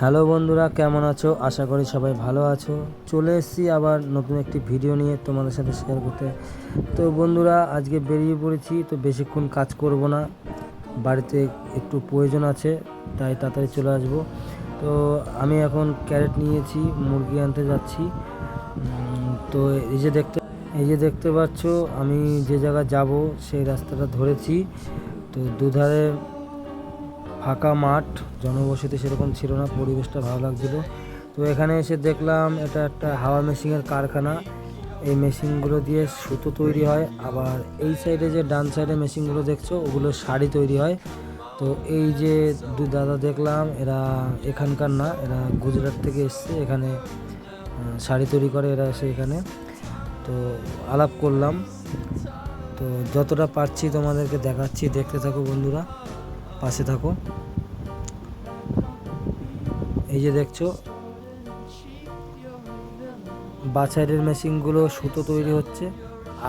Hello বন্ধুরা, কেমন আছো? আশা করি সবাই ভালো আছো। চলে এসেছি আবার নতুন একটি ভিডিও নিয়ে তোমাদের সাথে শেয়ার করতে। তো বন্ধুরা, আজকে বেরিয়ে পড়েছি, তো বেশিক্ষণ কাজ করব না। বাড়িতে একটু প্রয়োজন আছে, তাই তাড়াতাড়ি চলে আসব। তো আমি এখন ক্যারেট নিয়েছি, মুরগি আনতে যাচ্ছি। তো এই যে দেখতে, এই যে দেখতে পাচ্ছ, আমি যে জায়গায় যাব, সেই রাস্তাটা ধরেছি। তো দুধারে ফাঁকা মাঠ, জনবসতি সেরকম ছিল না, পরিবেশটা ভালো লাগছিল। তো এখানে এসে দেখলাম এটা একটা হাওয়া মেশিনের কারখানা। এই মেশিনগুলো দিয়ে সুতো তৈরি হয়। আবার এই সাইডে যে ডান সাইডে মেশিনগুলো দেখছ, ওগুলো শাড়ি তৈরি হয়। তো এই যে দু দাদা দেখলাম, এরা এখানকার না, এরা গুজরাট থেকে এসছে, এখানে শাড়ি তৈরি করে এরা এসে এখানে। তো আলাপ করলাম। তো যতটা পারছি তোমাদেরকে দেখাচ্ছি, দেখতে থাকো বন্ধুরা। পাশে থাকো। এই যে দেখছ, বাঁ সাইডের মেশিনগুলো সুতো তৈরি হচ্ছে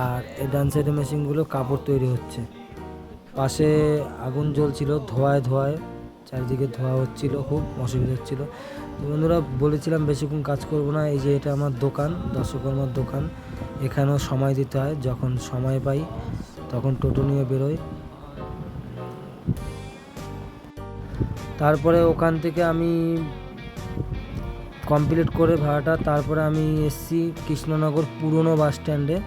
আর এই ডান সাইডের মেশিনগুলো কাপড় তৈরি হচ্ছে। পাশে আগুন জ্বলছিল, ধোয়ায় ধোয়ায়, চারিদিকে ধোয়া হচ্ছিল, খুব অসুবিধা হচ্ছিল। তো বন্ধুরা, বলেছিলাম বেশিক্ষণ কাজ করব না, এই যে এটা আমার দোকান দর্শকর্মার দোকান। এখানেও সময় দিতে হয়, যখন সময় পাই, তখন টোটো নিয়ে বেরোই। তারপরে ওখান থেকে আমি কমপ্লিট করে ভাড়াটা, তারপরে আমি এসছি কৃষ্ণনগর পুরনো বাস স্ট্যান্ডে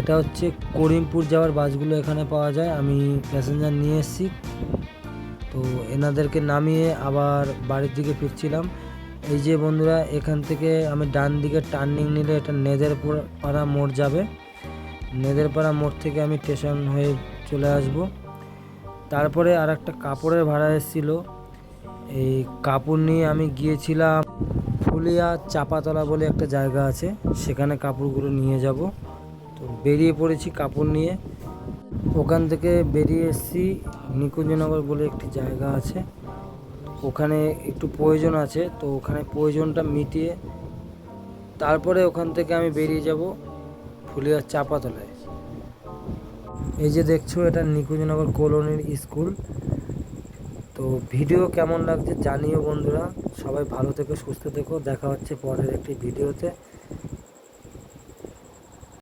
এটা হচ্ছে করিমপুর যাওয়ার বাসগুলো এখানে পাওয়া যায়। আমি প্যাসেঞ্জার নিয়ে এসেছি। তো এনাদেরকে নামিয়ে আবার বাড়ির দিকে ফিরছিলাম। এই যে বন্ধুরা, এখান থেকে আমি ডান দিকে টার্নিং নিলে এটা নেদের পাড়া মোড় যাবে। নেদের পাড়া মোড় থেকে আমি স্টেশন হয়ে চলে আসব। তারপরে আর একটা কাপড়ের ভাড়া এসেছিল। এই কাপড় নিয়ে আমি গিয়েছিলাম ফুলিয়া চাপাতলা বলে একটা জায়গা আছে, সেখানে কাপড়গুলো নিয়ে যাব। তো বেরিয়ে পড়েছি কাপড় নিয়ে। ওখান থেকে বেরিয়ে এসেছি, নিকুঞ্জনগর বলে একটি জায়গা আছে। ওখানে একটু প্রয়োজন আছে, তো ওখানে প্রয়োজনটা মিটিয়ে তারপরে ওখান থেকে আমি বেরিয়ে যাব ফুলিয়ার চাপাতলায়। এই যে দেখছ, এটা নিকুঞ্জনগর কলোনির স্কুল। তো ভিডিও কেমন লাগছে জানিও বন্ধুরা। সবাই ভালো থেকো, সুস্থ থেকো। দেখা হচ্ছে পরের একটি ভিডিওতে।